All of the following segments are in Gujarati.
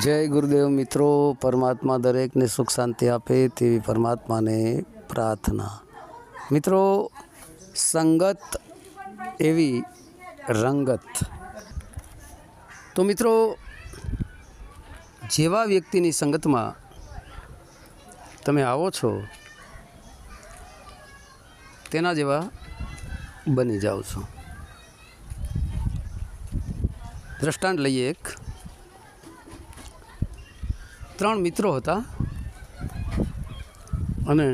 જય ગુરુદેવ મિત્રો, પરમાત્મા દરેકને સુખ શાંતિ આપે તેવી પરમાત્માને પ્રાર્થના. મિત્રો, સંગત એવી રંગત. તો મિત્રો, જેવા વ્યક્તિની સંગતમાં તમે આવો છો, તેના જેવા બની જાઓ છો. દ્રષ્ટાંત લઈએ એક. ત્રણ મિત્રો હતા. અને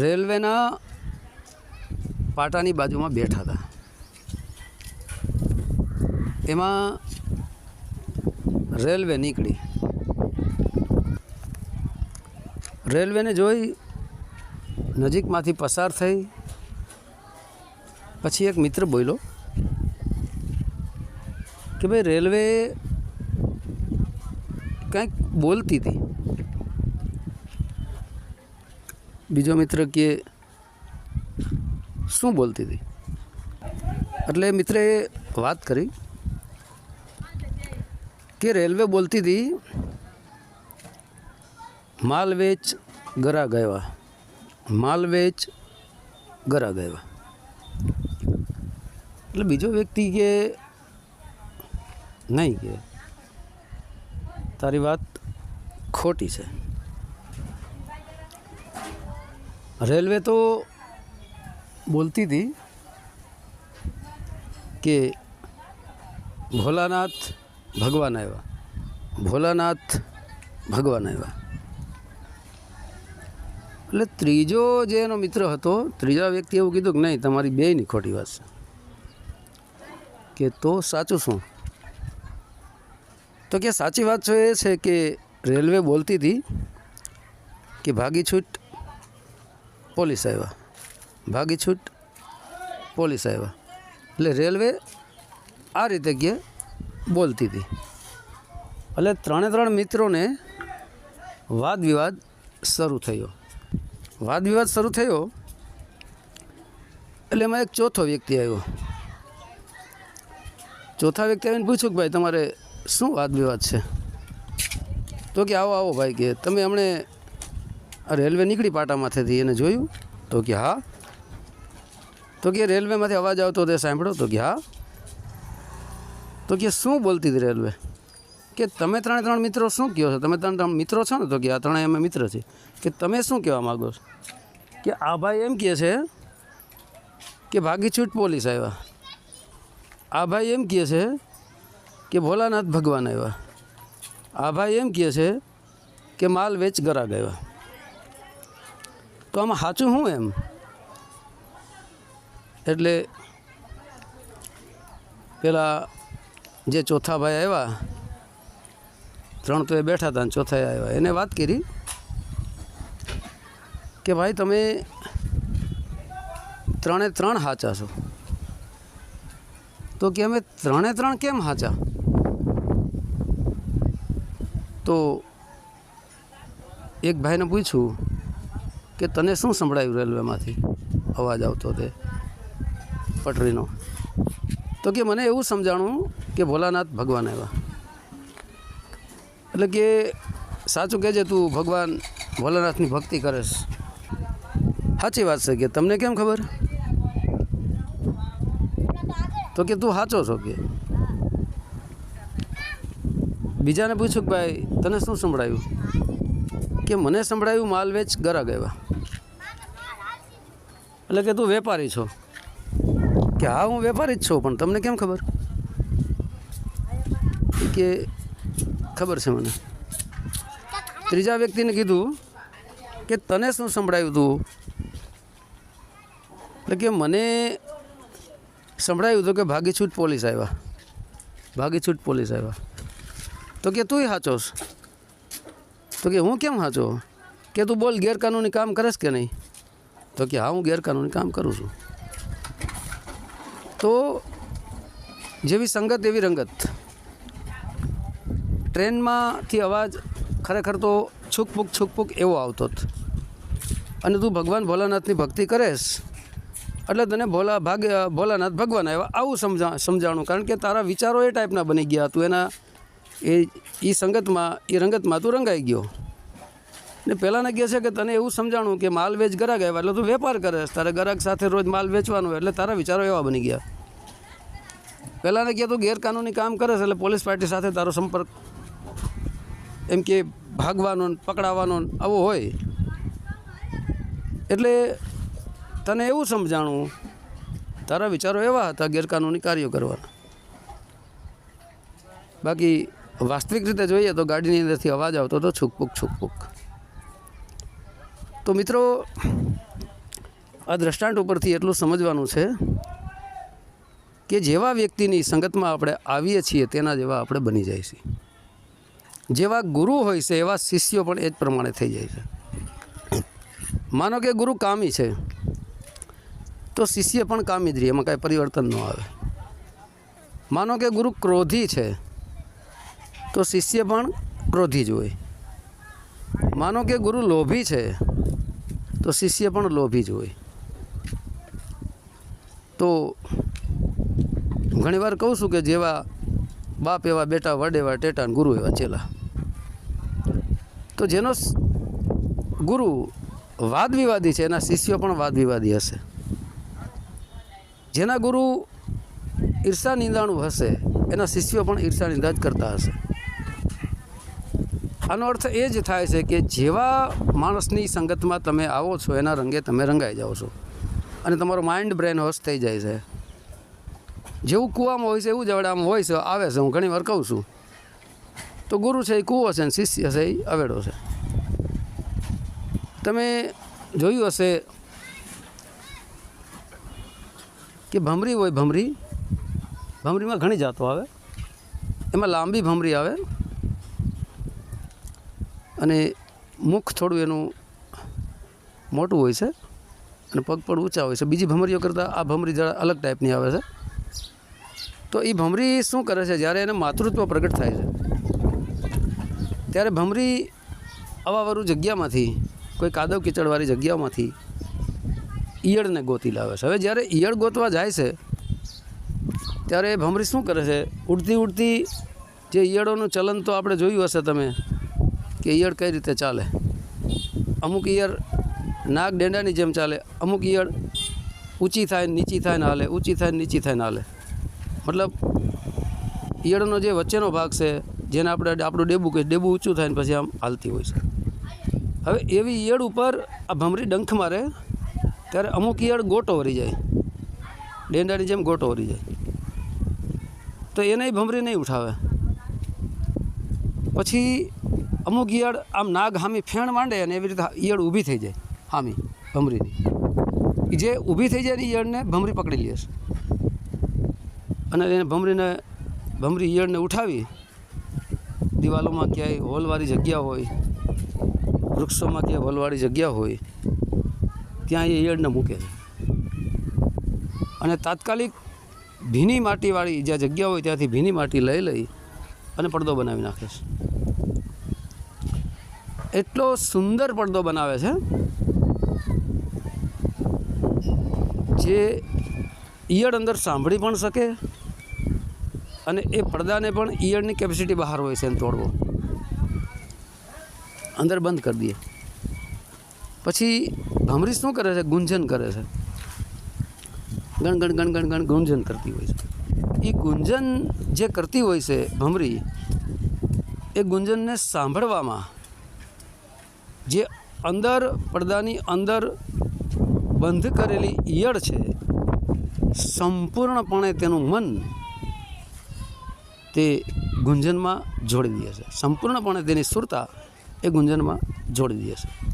રેલવેના પાટાની બાજુમાં બેઠા હતા. એમાં રેલવે નીકળી. રેલવેને જોઈ નજીકમાંથી પસાર થઈ પછી એક મિત્ર બોલ્યો કે ભાઈ રેલવે કંઈક બોલતી હતી. બીજો મિત્ર કે, શું બોલતી હતી? એટલે મિત્રે વાત કરી કે રેલવે બોલતી હતી, માલ વેચ ગરા ગયા માલ વેચ ગરા ગયા એટલે બીજો વ્યક્તિ કે, નહીં કે. તારી વાત ખોટી છે. રેલવે તો બોલતી હતી કે ભોલાનાથ ભગવાન આવ્યા. ભોલાનાથ ભગવાન આવ્યા. એટલે ત્રીજો જે એનો મિત્ર હતો, ત્રીજા વ્યક્તિ એવું કીધું કે નહીં, તમારી બેયની ખોટી વાત છે. કે તો સાચું શું? તો કે સાચી વાત તો એ છે કે રેલવે બોલતી હતી કે ભાગી છૂટ પોલીસ આવ્યા. ભાગી છૂટ પોલીસ આવ્યા. એટલે રેલવે આ રીતે કે બોલતી હતી. એટલે ત્રણે ત્રણ મિત્રોને વાદ શરૂ થયો. વાદ વિવાદ શરૂ થયો એટલે એમાં એક ચોથો વ્યક્તિ આવ્યો. ચોથા વ્યક્તિ આવીને પૂછ્યું કે ભાઈ તમારે શું વાત વિવાદ છે? તો કે આવો આવો ભાઈ કે તમે હમણે રેલવે નીકળી પાટામાંથી એને જોયું? તો કે હા. તો કે રેલવેમાંથી અવાજ આવતો તે સાંભળો. તો કે હા. તો કે શું બોલતી હતી રેલવે? કે તમે ત્રણે ત્રણ મિત્રો શું કહો છો? તમે ત્રણ ત્રણ મિત્રો છો ને? તો કે આ ત્રણેય અમે મિત્ર છીએ. કે તમે શું કહેવા માગો છો? કે આ ભાઈ એમ કહે છે કે ભાગી છૂટ પોલીસ આવ્યા. આ ભાઈ એમ કહે છે કે ભોલાનાથ ભગવાન આવ્યા. આ ભાઈ એમ કહે છે કે માલ વેચ ગરા ગયા તો આમાં સાચું શું એમ? એટલે પેલા જે ચોથા ભાઈ આવ્યા, ત્રણ તો એ બેઠા હતા ચોથા આવ્યા. એને વાત કરી કે ભાઈ તમે ત્રણે ત્રણ સાચા છો. તો કે અમે ત્રણે ત્રણ કેમ સાચા તો એક ભાઈને પૂછ્યું કે તને શું સંભળાયું રેલવેમાંથી? અવાજ આવતો તે પટરીનો. તો કે મને એવું સમજાણું કે ભોલાનાથ ભગવાન આવ્યા. એટલે કે સાચું કહેજે તું, ભગવાન ભોલાનાથની ભક્તિ કરેશ. સાચી વાત છે કે? તમને કેમ ખબર? તો કે તું સાચો છો કે? બીજાને પૂછ્યું કે ભાઈ, તને શું સંભળાયું? કે મને સંભળાયું માલ વેચ ગરા ગયા એટલે કે તું વેપારી છો. કે હા, હું વેપારી જ છું, પણ તમને કેમ ખબર? કે ખબર છે મને. ત્રીજા વ્યક્તિને કીધું કે તને શું સંભળાયું તું? એટલે કે મને સંભળાયું તો કે ભાગી છૂટ પોલીસ આવ્યા. ભાગીછૂટ પોલીસ આવ્યા. તો કે તું સાચો તો કે હું કેમ સાચો કે તું બોલ ગેરકાનૂની કામ કરેશ કે નહીં? તો કે હા, હું ગેરકાનૂની કામ કરું છું. તો જેવી સંગત એવી રંગત. ટ્રેનમાંથી અવાજ ખરેખર તો છૂકપૂક છૂકપૂક એવો આવતો જ અને તું ભગવાન ભોલાનાથની ભક્તિ કરેશ એટલે તને ભોલા ભાગ ભોલાનાથ ભગવાન આવ્યા. આવું સમજા, સમજાણું. કારણ કે તારા વિચારો એ ટાઈપના બની ગયા તું. એના, એ એ સંગતમાં એ રંગતમાં તું રંગાઈ ગયો. ને પહેલાંને કહે છે કે તને એવું સમજાણું કે માલ વેચ ગરાક આવ્યા એટલે તું વેપાર કરે. તારે ગરાક સાથે રોજ માલ વેચવાનો એટલે તારા વિચારો એવા બની ગયા. પહેલાંને કહે તું ગેરકાનૂની કામ કરે છે એટલે પોલીસ પાર્ટી સાથે તારો સંપર્ક, એમ કે ભાગવાનો પકડાવાનો આવો હોય. એટલે તને એવું સમજાણું? તારા વિચારો એવા હતા ગેરકાનૂની કાર્યો કરવાના. બાકી વાસ્તવિક રીતે જોઈએ તો ગાડીની અંદરથી અવાજ આવતો હતો છૂકપૂક છૂકપૂક. તો મિત્રો, આ દ્રષ્ટાંત ઉપરથી એટલું સમજવાનું છે કે જેવા વ્યક્તિની સંગતમાં આપણે આવીએ છીએ તેના જેવા આપણે બની જાય છીએ જેવા ગુરુ હોય છે એવા શિષ્યો પણ એ જ પ્રમાણે થઈ જાય છે. માનો કે ગુરુ કામી છે. તો શિષ્ય પણ કામી જ રહે, એમાં કાંઈ પરિવર્તન ન આવે. માનો કે ગુરુ ક્રોધી છે, તો શિષ્ય પણ ક્રોધી જ હોય. માનો કે ગુરુ લોભી છે, તો શિષ્ય પણ લોભી જ હોય. તો ઘણીવાર કહું છું કે જેવા બાપ એવા બેટા, વડ એવા ટેટા ગુરુ એવા ચેલા. તો જેનો ગુરુ વાદ વિવાદી છે, એના શિષ્યો પણ વાદ વિવાદી હશે. જેના ગુરુ ઈર્ષા નિંદાણું હશે, એના શિષ્યો પણ ઈર્ષા નિંદા જ કરતા હશે. આનો અર્થ એ જ થાય છે કે જેવા માણસની સંગતમાં તમે આવો છો, એના રંગે તમે રંગાઈ જાઓ છો. અને તમારો માઇન્ડ બ્રેન હોશ થઈ જાય છે. જેવું કૂવામાં હોય છે, એવું જવડામાં હોય છે, આવે છે, હું ઘણી વાર કહું છું. તો ગુરુ છે એ કૂવો છે ને શિષ્ય છે એ અવેડો છે. તમે જોયું હશે કે ભમરી હોય ભમરી, ભમરીમાં ઘણી જાતો આવે. એમાં લાંબી ભમરી આવે. અને મુખ થોડું એનું મોટું હોય છે અને પગ પણ ઊંચા હોય છે. બીજી ભમરીઓ કરતાં આ ભમરી જરા અલગ ટાઈપની આવે છે. તો એ ભમરી શું કરે છે? જ્યારે એને માતૃત્વ પ્રગટ થાય છે. ત્યારે ભમરી અવાવરું જગ્યામાંથી, કોઈ કાદવ કીચડવાળી જગ્યામાંથી ઈયળને ગોતી લાવે છે. હવે જ્યારે ઈયળ ગોતવા જાય છે, ત્યારે એ ભમરી શું કરે છે? ઉડતી ઉડતી જે ઈયળોનું ચલન તો આપણે જોયું હશે તમે, કે ઈયળ કઈ રીતે ચાલે? અમુક ઈયળ નાગ ડેંડાની જેમ ચાલે, અમુક ઈયળ ઊંચી થાય નીચી થાય ને હાલે, ઊંચી થાય નીચી થાય ને હાલે. મતલબ, ઈયળનો જે વચ્ચેનો ભાગ છે, જેને આપણે આપણું ડેબું કહીએ, ડેબું ઊંચું થાય ને પછી આમ હાલતી હોય છે. હવે એવી ઈયળ ઉપર આ ભમરી ડંખ મારે ત્યારે અમુક ઈયળ ગોટો વરી જાય. ડેંડાની જેમ ગોટો વરી જાય. તો એને ભમરી નહીં ઉઠાવે. પછી અમુક ઈયળ આમ નાગ હામી ફેણ માંડે અને એવી રીતે ઈયળ ઊભી થઈ જાય, હામી, ભમરીની. જે ઊભી થઈ જાય ને ઈયળને ભમરી પકડી લે છે. અને એને ભમરીને, ભમરી ઈયળને ઉઠાવી, દિવાલોમાં ક્યાંય હોલવાળી જગ્યા હોય, વૃક્ષોમાં ક્યાંય હોલવાળી જગ્યા હોય ત્યાં એ ઈયળને મૂકે છે. અને તાત્કાલિક ભીની માટીવાળી જ્યાં જગ્યા હોય ત્યાંથી ભીની માટી લઈ લઈ અને પડદો બનાવી નાખે છે. એટલો સુંદર પડદો બનાવે છે જે ઈયળ અંદર સાંભળી પણ શકે અને એ પડદાને પણ ઈયળની કેપેસિટી બહાર હોય છે એને તોડવો. અંદર બંધ કરી દઈએ. પછી ભમરી શું કરે છે? ગુંજન કરે છે. ગણ ગણ ગણ ગણ ગણ ગુંજન કરતી હોય છે. એ ગુંજન જે કરતી હોય છે ભમરી, એ ગુંજનને સાંભળવામાં જે અંદર, પડદાની અંદર બંધ કરેલી ઈયળ છે, સંપૂર્ણપણે તેનું મન તે ગુંજનમાં જોડી દે છે. સંપૂર્ણપણે તેની સુરતા એ ગુંજનમાં જોડી દે છે.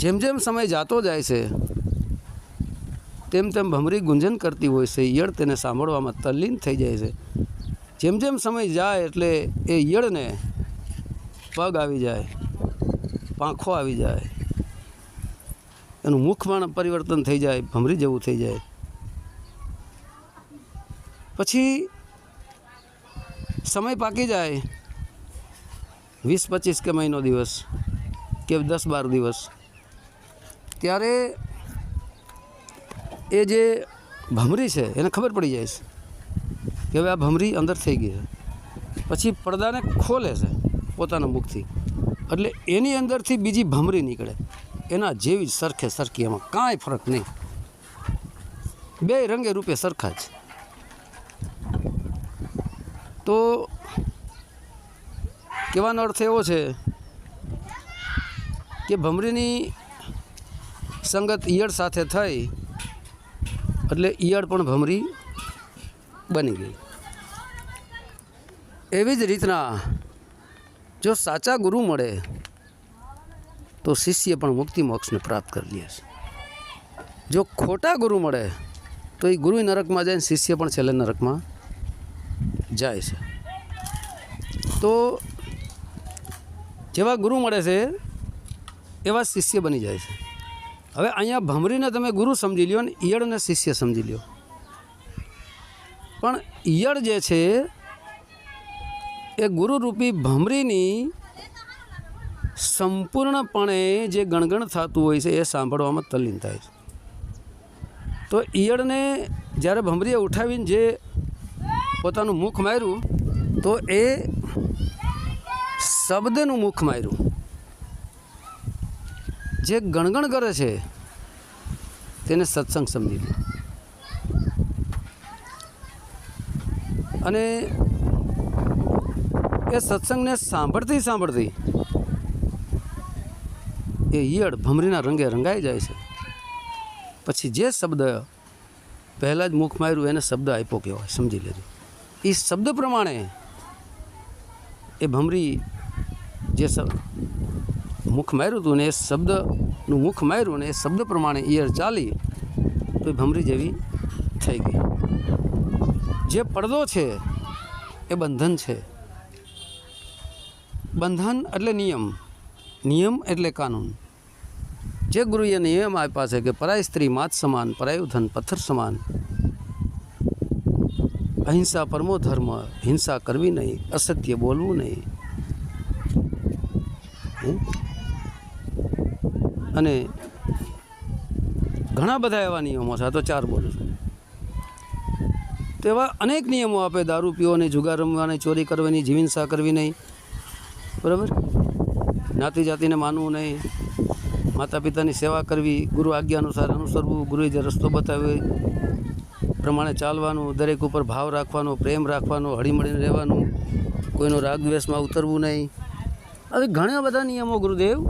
જેમ જેમ સમય જાતો જાય છે, તેમ તેમ ભમરી ગુંજન કરતી હોય છે, ઈયળ તેને સાંભળવામાં તલ્લીન થઈ જાય છે. જેમ જેમ સમય જાય એટલે એ ઈયળને પગ આવી જાય, પાંખો આવી જાય, એનું મુખ પણ પરિવર્તન થઈ જાય, ભમરી જેવું થઈ જાય. પછી સમય પાકી જાય, વીસ પચીસ કે મહિનો દિવસ કે દસ બાર દિવસ. ત્યારે એ જે ભમરી છે, એને ખબર પડી જાય છે કે હવે આ ભમરી અંદર થઈ ગઈ છે. પછી પડદાને ખોલે છે પોતાના મુખથી. એટલે એની અંદરથી બીજી ભમરી નીકળે. એના જેવી જ સરખે સરખી, એમાં કાંઈ ફરક નહીં. બે રંગે રૂપે સરખા જ તો કહેવાનો અર્થ એવો છે કે ભમરીની સંગત ઈયળ સાથે થઈ, એટલે ઈયળ પણ ભમરી બની ગઈ. એવી જ રીતના જો સાચા ગુરુ મળે, તો શિષ્ય પણ મુક્તિ મોક્ષને પ્રાપ્ત કરી લે છે. જો ખોટા ગુરુ મળે, તો એ ગુરુ નરકમાં જાય શિષ્ય પણ છેલ્લે નરકમાં જાય છે. તો જેવા ગુરુ મળે છે, એવા શિષ્ય બની જાય છે. હવે અહીંયા ભમરીને તમે ગુરુ સમજી લ્યો અને ઈયળને શિષ્ય સમજી લ્યો. પણ ઈયળ જે છે, એ ગુરુરૂપી ભમરીની સંપૂર્ણપણે જે ગણગણ થતું હોય છે, એ સાંભળવામાં તલ્લીન થાય છે. તો ઈયળને જ્યારે ભમરીએ ઉઠાવીને જે પોતાનું મુખ માર્યું, તો એ શબ્દનું મુખ માર્યું. જે ગણગણ કરે છે, તેને સત્સંગ સમજી લો. અને એ સત્સંગને સાંભળતી સાંભળતી એ ઈયળ ભમરીના રંગે રંગાઈ જાય છે. પછી જે શબ્દ પહેલાં જ મુખ માર્યું, એને શબ્દ આપ્યો કહેવાય, સમજી લેજો. એ શબ્દ પ્રમાણે એ ભમરી જે મુખ માર્યું હતું ને એ શબ્દનું મુખ માર્યું ને એ શબ્દ પ્રમાણે ઈયર ચાલી તો એ ભમરી જેવી થઈ ગઈ. જે પડદો છે એ બંધન છે. બંધન એટલે નિયમ. નિયમ એટલે કાનૂન. જે ગુરુએ નિયમ આપ્યા છે કે પરાય સ્ત્રી માત સમાન, પરાયું ધન પથ્થર સમાન. અહિંસા પરમો ધર્મ, હિંસા કરવી નહીં, અસત્ય બોલવું નહીં? અને ઘણા બધા એવા નિયમો છે. આ તો ચાર બોલું છું. તો એવા અનેક નિયમો આપે દારૂ પીવાને જુગાર રમવાની ચોરી કરવાની જીવનસા કરવી નહીં. બરાબર? જ્ઞાતિ જાતિને માનવું નહીં. માતા પિતાની સેવા કરવી, ગુરુ આજ્ઞા અનુસાર અનુસરવું, ગુરુએ જે રસ્તો બતાવ્યો પ્રમાણે ચાલવાનું, દરેક ઉપર ભાવ રાખવાનો, પ્રેમ રાખવાનો, હળીમળીને રહેવાનું, કોઈનો રાગ દ્વેષમાં ઉતરવું નહીં. આવી ઘણા બધા નિયમો ગુરુદેવ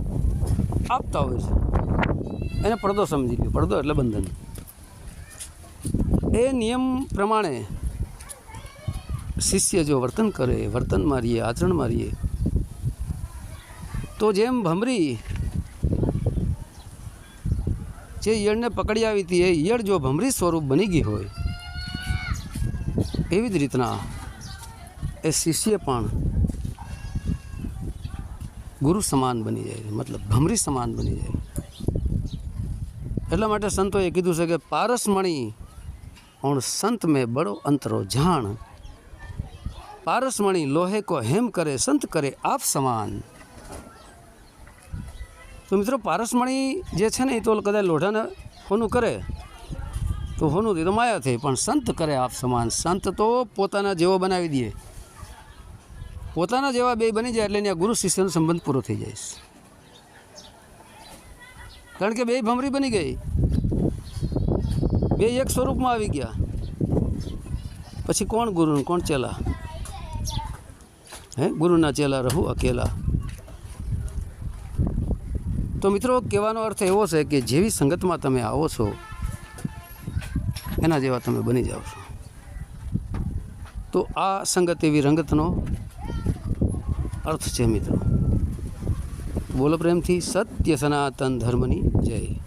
આપતા હોય છે. એને પડદો સમજી લ્યો. પડદો એટલે બંધન. એ નિયમ પ્રમાણે શિષ્ય જો વર્તન કરે, વર્તન મારીએ, આચરણ મારીએ, તો જેમ ભમરી જે ઈયળને પકડી આવી હતી, એ ઈયળ જો ભમરી સ્વરૂપ બની ગઈ હોય, એવી જ રીતના એ શિષ્ય પણ ગુરુ સમાન બની જાય છે, મતલબ ભમરી સમાન બની જાય એટલા માટે સંતોએ કીધું છે કે પારસમણી ઓણ સંત મેં બડો અંતરો જાણ. પારસમણી લોહે કો હેમ કરે, સંત કરે આપ સમાન. તો મિત્રો પારસમણી જે છે ને એ તો કદાચ લોઢાને હોનું કરે, તો હોનું તે માયા થઈ, પણ સંત કરે આપ સમાન. સંત તો પોતાના જેવો બનાવી દે. પોતાના જેવા બે બની જાય એટલે ત્યાં ગુરુ શિષ્યનો સંબંધ પૂરો થઈ જાય કારણ કે બે ભમરી બની ગઈ. બે એક સ્વરૂપમાં આવી ગયા. પછી કોણ ગુરુ કોણ ચેલા? હે? ગુરુના ચેલા રહું, અકેલા. તો મિત્રો, કહેવાનો અર્થ એવો છે કે જેવી સંગતમાં તમે આવો છો, એના જેવા તમે બની જાઓ છો. તો આ સંગત એવી રંગતનો અર્થ છે મિત્રો બોલો પ્રેમથી સત્ય સનાતન ધર્મની જય.